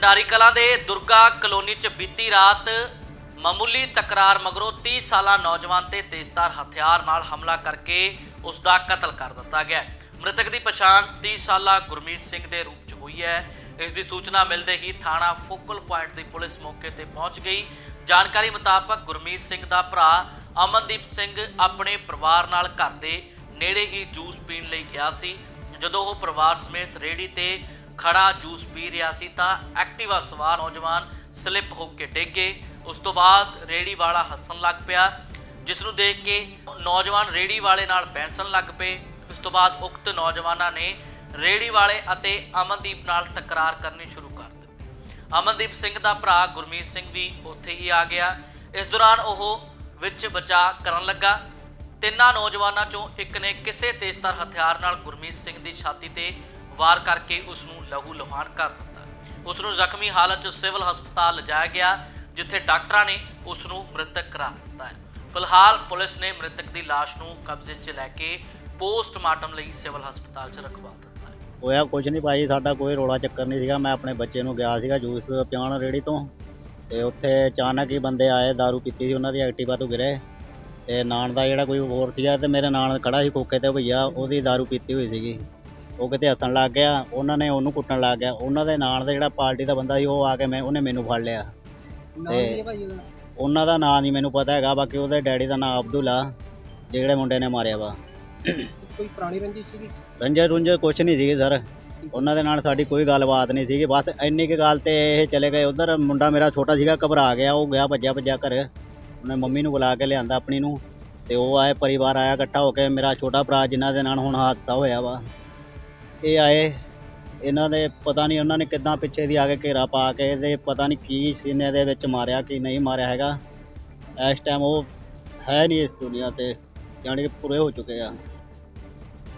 ਭੰਡਾਰੀ ਕਲਾਂ ਦੇ ਦੁਰਗਾ ਕਲੋਨੀ 'ਚ ਬੀਤੀ ਰਾਤ ਮਾਮੂਲੀ ਤਕਰਾਰ ਮਗਰੋਂ 30 ਸਾਲਾ ਨੌਜਵਾਨ ਤੇ ਤੇਜ਼ਧਾਰ ਹਥਿਆਰ ਨਾਲ ਹਮਲਾ ਕਰਕੇ ਉਸ ਦਾ ਕਤਲ ਕਰ ਦਿੱਤਾ ਗਿਆ ਮ੍ਰਿਤਕ ਦੀ ਪਛਾਣ 30 ਸਾਲਾ ਗੁਰਮੀਤ ਸਿੰਘ ਦੇ ਰੂਪ 'ਚ ਹੋਈ ਹੈ। ਇਸ ਦੀ ਸੂਚਨਾ ਮਿਲਦੇ ਹੀ ਥਾਣਾ ਫੋਕਲ ਪੁਆਇੰਟ ਦੀ ਪੁਲਿਸ ਮੌਕੇ ਤੇ ਪਹੁੰਚ ਗਈ। ਜਾਣਕਾਰੀ ਮੁਤਾਬਕ ਗੁਰਮੀਤ ਸਿੰਘ ਦਾ ਭਰਾ ਅਮਨਦੀਪ ਸਿੰਘ ਆਪਣੇ ਪਰਿਵਾਰ ਨਾਲ ਘਰ ਦੇ ਨੇੜੇ ਹੀ ਜੂਸ ਪੀਣ ਲਈ ਗਿਆ ਸੀ। ਜਦੋਂ ਉਹ ਪਰਿਵਾਰ ਸਮੇਤ ਰੇੜੀ ਤੇ ਖੜਾ, ਜੂਸ ਪੀ ਰਿਹਾ ਸੀ ਤਾਂ ਐਕਟਿਵਾ ਸਵਾਰ ਨੌਜਵਾਨ ਸਲਿੱਪ ਹੋ ਕੇ ਡਿੱਗ ਗਏ। ਉਸ ਤੋਂ ਬਾਅਦ ਰੇੜੀ ਵਾਲਾ ਹੱਸਣ ਲੱਗ ਪਿਆ, ਜਿਸ ਨੂੰ ਦੇਖ ਕੇ ਨੌਜਵਾਨ ਰੇੜੀ ਵਾਲੇ ਨਾਲ ਬੈਂਸਣ ਲੱਗ ਪਏ। ਉਸ ਤੋਂ ਬਾਅਦ ਉਕਤ ਨੌਜਵਾਨਾਂ ਨੇ ਰੇੜੀ ਵਾਲੇ ਅਤੇ ਅਮਨਦੀਪ ਨਾਲ ਤਕਰਾਰ ਕਰਨੀ ਸ਼ੁਰੂ ਕਰ ਦਿੱਤੀ। ਅਮਨਦੀਪ ਸਿੰਘ ਦਾ ਭਰਾ ਗੁਰਮੀਤ ਸਿੰਘ ਵੀ ਉੱਥੇ ਹੀ ਆ ਗਿਆ। ਇਸ ਦੌਰਾਨ ਉਹ ਵਿੱਚ ਬਚਾ ਕਰਨ ਲੱਗਾ। ਤਿੰਨਾਂ ਨੌਜਵਾਨਾਂ ਚੋਂ ਇੱਕ ਨੇ ਕਿਸੇ ਤੇਜ਼ਧਾਰ ਹਥਿਆਰ ਨਾਲ ਗੁਰਮੀਤ ਸਿੰਘ ਦੀ ਛਾਤੀ ਤੇ ਵਾਰ ਕਰਕੇ ਉਸ ਨੂੰ ਲਹੂ ਲੁਹਾਨ ਕਰ ਦਿੱਤਾ ਉਸ ਨੂੰ ਜ਼ਖਮੀ ਹਾਲਤ 'ਚ ਸਿਵਲ ਹਸਪਤਾਲ ਲਿਜਾਇਆ ਗਿਆ ਜਿੱਥੇ ਡਾਕਟਰਾਂ ਨੇ ਉਸ ਨੂੰ ਮ੍ਰਿਤਕ ਕਰਾਰ ਦਿੱਤਾ ਹੈ ਫਿਲਹਾਲ ਪੁਲਿਸ ਨੇ ਮ੍ਰਿਤਕ ਦੀ ਲਾਸ਼ ਨੂੰ ਕਬਜ਼ੇ 'ਚ ਲੈ ਕੇ ਪੋਸਟਮਾਰਟਮ ਲਈ ਸਿਵਲ ਹਸਪਤਾਲ 'ਚ ਰਖਵਾ ਦਿੱਤਾ ਹੈ ਹੋਇਆ ਕੁਝ ਨਹੀਂ ਭਾਈ ਸਾਡਾ ਕੋਈ ਰੋਲਾ ਚੱਕਰ ਨਹੀਂ ਸੀਗਾ ਮੈਂ ਆਪਣੇ ਬੱਚੇ ਨੂੰ ਗਿਆ ਸੀਗਾ ਜੂਸ ਪਿਆਉਣ ਰੇੜੀ ਤੋਂ ਤੇ ਉੱਥੇ ਅਚਾਨਕ ਹੀ ਬੰਦੇ ਆਏ दारू ਪੀਤੀ ਸੀ ਉਹਨਾਂ ਦੀ ਐਕਟਿਵਾ ਤੋਂ ਗਿਰੇ ਤੇ ਨਾਨ ਦਾ ਜਿਹੜਾ ਕੋਈ ਹੋਰ ਸੀਗਾ ਤੇ ਮੇਰੇ ਨਾਲ ਖੜਾ ਸੀ ਕੋਕੇ ਤੇ ਭਈਆ ਉਹਦੀ दारू ਪੀਤੀ ਹੋਈ ਸੀਗੀ ਉਹ ਕਿਤੇ ਹੱਥਣ ਲੱਗ ਗਿਆ ਉਹਨਾਂ ਨੇ ਉਹਨੂੰ ਕੁੱਟਣ ਲੱਗ ਗਿਆ। ਉਹਨਾਂ ਦੇ ਨਾਲ ਦਾ ਜਿਹੜਾ ਪਾਰਟੀ ਦਾ ਬੰਦਾ ਸੀ ਉਹ ਆ ਕੇ ਮੈਂ ਉਹਨੇ ਮੈਨੂੰ ਫੜ ਲਿਆ। ਤੇ ਉਹਨਾਂ ਦਾ ਨਾਂ ਨਹੀਂ ਮੈਨੂੰ ਪਤਾ ਹੈਗਾ ਬਾਕੀ ਉਹਦੇ ਡੈਡੀ ਦਾ ਨਾਂ ਅਬਦੁਲ ਆ ਜਿਹੜੇ ਮੁੰਡੇ ਨੇ ਮਾਰਿਆ ਵਾ। ਕੋਈ ਪੁਰਾਣੀ ਰੰਜਿਸ਼ ਸੀਗੀ? ਰੰਜੇ ਰੁੰਜੇ ਕੁਛ ਨਹੀਂ ਸੀਗੀ ਸਰ। ਉਹਨਾਂ ਦੇ ਨਾਲ ਸਾਡੀ ਕੋਈ ਗੱਲਬਾਤ ਨਹੀਂ ਸੀਗੀ ਬਸ ਇੰਨੀ ਕੁ ਗੱਲ ਤੇ ਇਹ ਚਲੇ ਗਏ। ਉਧਰ ਮੁੰਡਾ ਮੇਰਾ ਛੋਟਾ ਸੀਗਾ ਘਬਰਾ ਗਿਆ ਉਹ ਗਿਆ ਭੱਜਿਆ ਭੱਜਿਆ ਘਰ। ਉਹਨੇ ਮੰਮੀ ਨੂੰ ਬੁਲਾ ਕੇ ਲਿਆਂਦਾ ਆਪਣੀ ਨੂੰ ਤੇ ਉਹ ਆਏ ਪਰਿਵਾਰ ਆਇਆ ਇਕੱਠਾ ਹੋ ਕੇ ਮੇਰਾ ਛੋਟਾ ਭਰਾ ਜਿਨ੍ਹਾਂ ਦੇ ਨਾਲ ਹੁਣ ਹਾਦਸਾ ਹੋਇਆ ਵਾ। ਇਹ ਆਏ। ਇਹਨਾਂ ਦੇ ਪਤਾ ਨਹੀਂ ਉਹਨਾਂ ਨੇ ਕਿੱਦਾਂ ਪਿੱਛੇ ਦੀ ਆ ਕੇ ਘੇਰਾ ਪਾ ਕੇ ਇਹਦੇ ਪਤਾ ਨਹੀਂ ਕੀ ਸੀਨੇ ਦੇ ਵਿੱਚ ਮਾਰਿਆ ਕੀ ਨਹੀਂ ਮਾਰਿਆ ਹੈਗਾ। ਇਸ ਟਾਈਮ ਉਹ ਹੈ ਨਹੀਂ ਇਸ ਦੁਨੀਆ ਤੇ, ਜਾਣੀ ਕਿ ਪੂਰੇ ਹੋ ਚੁੱਕੇ ਆ।